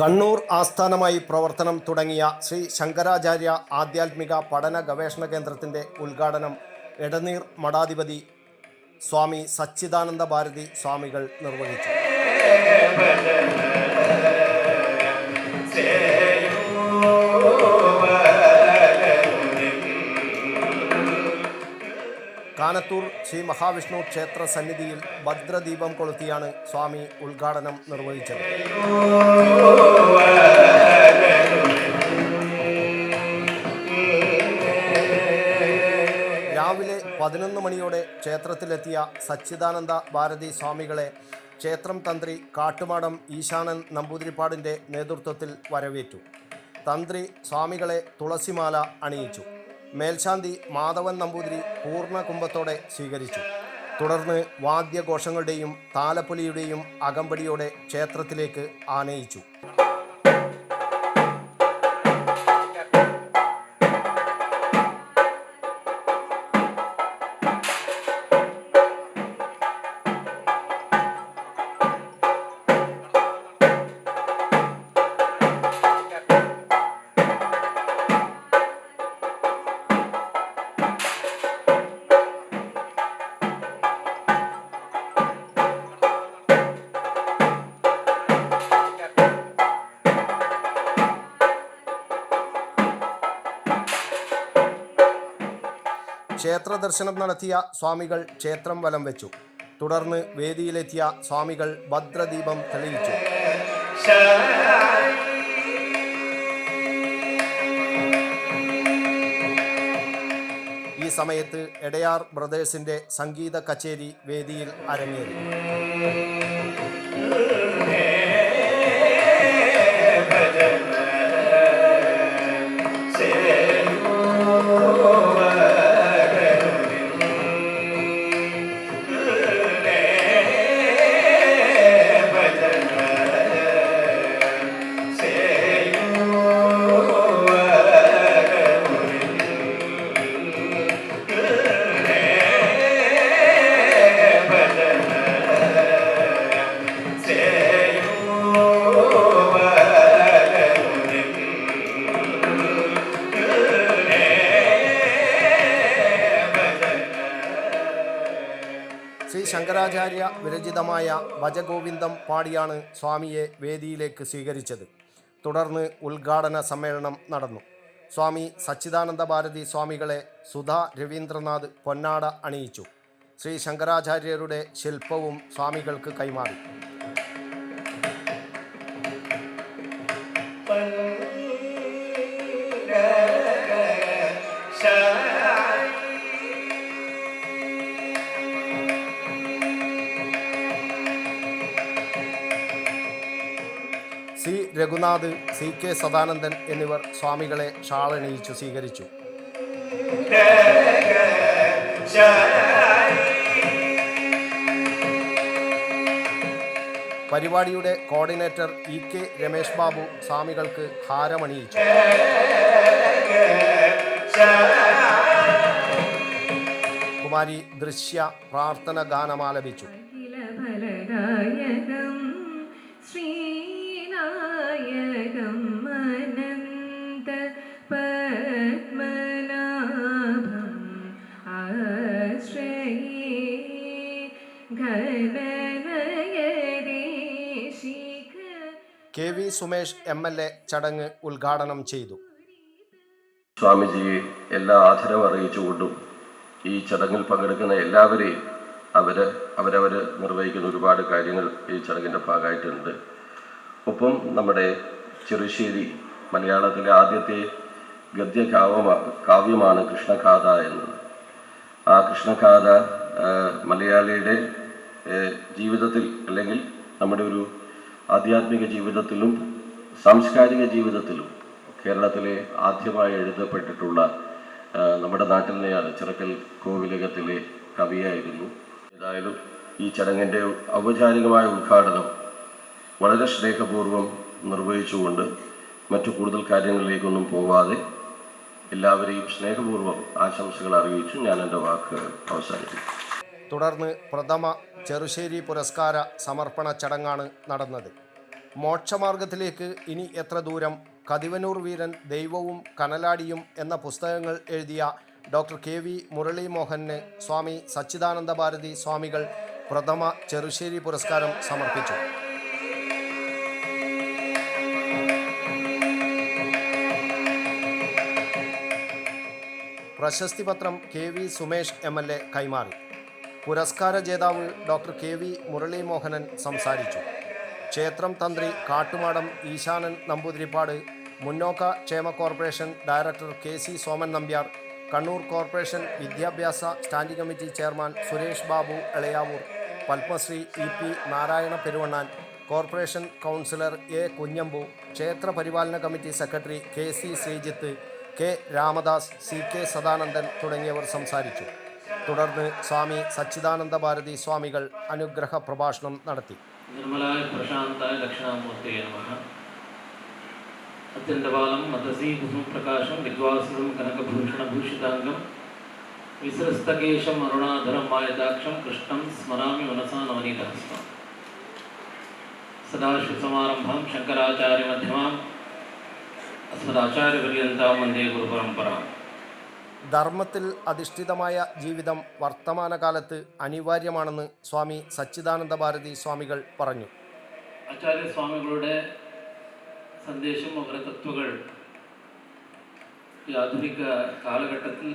കണ്ണൂർ ആസ്ഥാനമായി പ്രവർത്തനം തുടങ്ങിയ ശ്രീ ശങ്കരാചാര്യ ആധ്യാത്മിക പഠന ഗവേഷണ കേന്ദ്രത്തിന്റെ ഉദ്ഘാടനം എടനീർ മഠാധിപതി സ്വാമി സച്ചിദാനന്ദ ഭാരതി സ്വാമികൾ നിർവഹിച്ചു. കാനത്തൂർ ശ്രീ മഹാവിഷ്ണു ക്ഷേത്ര സന്നിധിയിൽ ഭദ്രദീപം കൊളുത്തിയാണ് സ്വാമി ഉദ്ഘാടനം നിർവഹിച്ചത്. രാവിലെ പതിനൊന്ന് മണിയോടെ ക്ഷേത്രത്തിലെത്തിയ സച്ചിദാനന്ദ ഭാരതി സ്വാമികളെ ക്ഷേത്രം തന്ത്രി കാട്ടുമാടം ഈശാനൻ നമ്പൂതിരിപ്പാടിന്റെ നേതൃത്വത്തിൽ വരവേറ്റു. തന്ത്രി സ്വാമികളെ തുളസിമാല അണിയിച്ചു. മേൽശാന്തി മാധവൻ നമ്പൂതിരി പൂർണ കുംഭത്തോടെ സ്വീകരിച്ചു. തുടർന്ന് വാദ്യഘോഷങ്ങളുടെയും താലപ്പൊലിയുടെയും അകമ്പടിയോടെ ക്ഷേത്രത്തിലേക്ക് ആനയിച്ചു. ക്ഷേത്ര ദർശനം നടത്തിയ സ്വാമികൾ ക്ഷേത്രം വലം വെച്ചു. തുടർന്ന് വേദിയിലെത്തിയ സ്വാമികൾ ഭദ്രദീപം തെളിയിച്ചു. ഈ സമയത്ത് എടയാർ ബ്രദേഴ്സിന്റെ സംഗീത കച്ചേരി വേദിയിൽ അരങ്ങേറി. ശങ്കരാചാര്യ വിരചിതമായ ഭജഗോവിന്ദം പാടിയാണ് സ്വാമിയെ വേദിയിലേക്ക് സ്വീകരിച്ചത്. തുടർന്ന് ഉദ്ഘാടന സമ്മേളനം നടന്നു. സ്വാമി സച്ചിദാനന്ദ ഭാരതി സ്വാമികളെ സുധാ രവീന്ദ്രനാഥ് പൊന്നാട അണിയിച്ചു. ശ്രീ ശങ്കരാചാര്യരുടെ ശില്പവും സ്വാമികൾക്ക് കൈമാറി. രഘുനാഥ് സി കെ സദാനന്ദൻ എന്നിവർ സ്വാമികളെ ഷാളണിയിച്ചു സ്വീകരിച്ചു. പരിപാടിയുടെ coordinator E K Ramesh Babu സ്വാമികൾക്ക് ഹാരമണിയിച്ചു. കുമാരി ദൃശ്യ പ്രാർത്ഥന ഗാനമാലപിച്ചു. അഖിലഫലദായകം സുമേഷ് എം എൽ എ ചടങ്ങ് ഉദ്ഘാടനം ചെയ്തു. സ്വാമിജിയെ എല്ലാ ആദരവ് അറിയിച്ചുകൊണ്ടും ഈ ചടങ്ങിൽ പങ്കെടുക്കുന്ന എല്ലാവരെയും അവർ അവരവർ നിർവഹിക്കുന്ന ഒരുപാട് കാര്യങ്ങൾ ഈ ചടങ്ങിന്റെ ഭാഗമായിട്ടുണ്ട്. ഒപ്പം നമ്മുടെ ചെറുശ്ശേരി മലയാളത്തിലെ ആദ്യത്തെ ഗദ്യ കാവ്യമാ കാവ്യമാണ് കൃഷ്ണഗാഥ എന്നത്. ആ കൃഷ്ണഗാഥ മലയാളിയുടെ ജീവിതത്തിൽ അല്ലെങ്കിൽ നമ്മുടെ ഒരു ആധ്യാത്മിക ജീവിതത്തിലും സാംസ്കാരിക ജീവിതത്തിലും കേരളത്തിലെ ആദ്യമായി എഴുതപ്പെട്ടിട്ടുള്ള നമ്മുടെ നാട്ടിൽ നിന്നെയാണ് ചിറക്കൽ കോവിലകത്തിലെ കവിയായിരുന്നു. ഏതായാലും ഈ ചടങ്ങിന്റെ ഔപചാരികമായ ഉദ്ഘാടനം വളരെ സ്നേഹപൂർവം നിർവഹിച്ചുകൊണ്ട് മറ്റു കൂടുതൽ കാര്യങ്ങളിലേക്കൊന്നും പോവാതെ എല്ലാവരെയും സ്നേഹപൂർവം ആശംസകൾ അറിയിച്ചു. ഞാൻ എന്റെ വാക്ക് അവസാനിപ്പിക്കും തുടർന്ന് പ്രഥമ ചെറുശ്ശേരി പുരസ്കാര സമർപ്പണ ചടങ്ങാണ് നടന്നത്. മോക്ഷമാർഗത്തിലേക്ക് ഇനി എത്ര ദൂരം? കതിവനൂർ വീരൻ ദൈവവും കനലാടിയും എന്ന പുസ്തകങ്ങൾ എഴുതിയ ഡോക്ടർ കെ. വി. മുരളി മോഹന് സ്വാമി സച്ചിദാനന്ദ ഭാരതി സ്വാമികൾ പ്രഥമ ചെറുശ്ശേരി പുരസ്കാരം സമർപ്പിച്ചു. പ്രശസ്തി പത്രം K. V. Sumesh M. L. A കൈമാറി. പുരസ്കാര ജേതാവ് doctor K V Murali Mohanan സംസാരിച്ചു. ക്ഷേത്രം തന്ത്രി കാട്ടുമാടം ഈശാനൻ നമ്പൂതിരിപ്പാട് മുന്നോക്ക ക്ഷേമ corporation director K C Soman Nambiar Kannur corporation വിദ്യാഭ്യാസ standing committee chairman Suresh Babu Elayavoor Padmashri E P Narayana Peruvannan corporation councillor A Kunhambu ക്ഷേത്ര പരിപാലന committee secretary K C Sreejith K Ramadas C K Sadanandan തുടങ്ങിയവർ സംസാരിച്ചു. തുടർന്ന് സ്വാമി സച്ചിദാനന്ദ ഭാരതി സ്വാമികൾ അനുഗ്രഹ പ്രഭാഷണം നടത്തി. നിർമ്മലായ പ്രശാന്തായ ദക്ഷിണാമൂർത്തി അത്യന്തപാലം മതസീഭൂഷണം പ്രകാശം വിദ്വാസുരം കനകഭൂഷണഭൂഷിതാംഗം വിസൃസ്തകേശം അരുണാധരം മായദാക്ഷം കൃഷ്ണം സ്മരാമി മനസാ നവനീതഹസ്തം സദാശിവസമാരംഭം ശങ്കരാചാര്യമധ്യമാം അസ്മദാചാര്യപര്യന്താം വന്ദേ ഗുരുപരമ്പരാം. ധർമ്മത്തിൽ അധിഷ്ഠിതമായ ജീവിതം വർത്തമാനകാലത്ത് അനിവാര്യമാണെന്ന് സ്വാമി സച്ചിദാനന്ദ ഭാരതി സ്വാമികൾ പറഞ്ഞു. ആചാര്യസ്വാമികളുടെ സന്ദേശം അവരുടെ തത്വങ്ങൾ ഈ ആധുനിക കാലഘട്ടത്തിൽ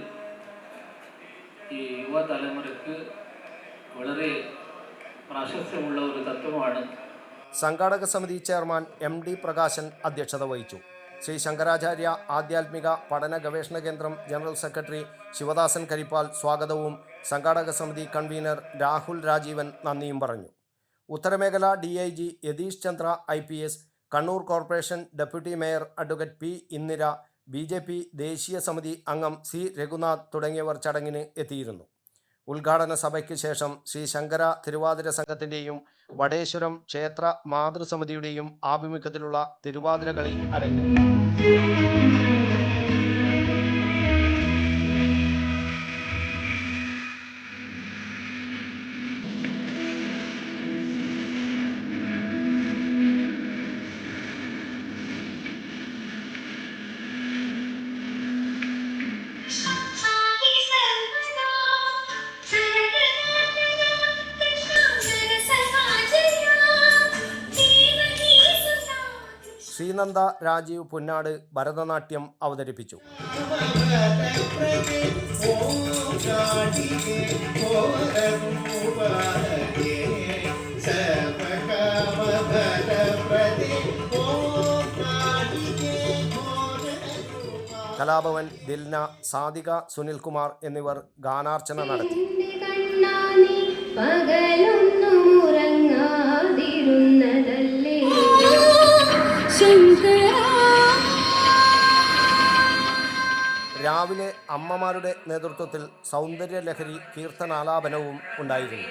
ഈ യുവതലമുറയ്ക്ക് വളരെ പ്രാശസ്ത്യമുള്ള ഒരു തത്വമാണ്. സംഘാടക സമിതി ചെയർമാൻ എം ഡി പ്രകാശൻ അധ്യക്ഷത വഹിച്ചു. ശ്രീ ശങ്കരാചാര്യ ആധ്യാത്മിക പഠന ഗവേഷണ കേന്ദ്രം ജനറൽ സെക്രട്ടറി ശിവദാസൻ കരിപ്പാൽ സ്വാഗതവും സംഘാടക സമിതി കൺവീനർ രാഹുൽ രാജീവൻ നന്ദിയും പറഞ്ഞു. ഉത്തരമേഖല D I G Yatish Chandra I P S Kannur corporation deputy mayor advocate P Indira B J P ദേശീയ സമിതി അംഗം സി രഘുനാഥ് തുടങ്ങിയവർ ചടങ്ങിന് എത്തിയിരുന്നു. ഉദ്ഘാടന സഭയ്ക്ക് ശേഷം ശ്രീ ശങ്കര തിരുവാതിര സംഘത്തിന്റെയും വടേശ്വരം ക്ഷേത്ര മാതൃസമിതിയുടെയും ആഭിമുഖ്യത്തിലുള്ള തിരുവാതിര കളി അരങ്ങേറി. ശ്രീനന്ദ രാജീവ് പുന്നാട് ഭരതനാട്യം അവതരിപ്പിച്ചു. കലാഭവൻ ദിൽന സാധിക സുനിൽകുമാർ എന്നിവർ ഗാനാർച്ചന നടത്തി. രാവിലെ അമ്മമാരുടെ നേതൃത്വത്തിൽ സൗന്ദര്യലഹരി കീർത്തനാലാപനവും ഉണ്ടായിരുന്നു.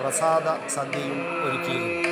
പ്രസാദ സദ്യയും ഒരുക്കിയിരുന്നു.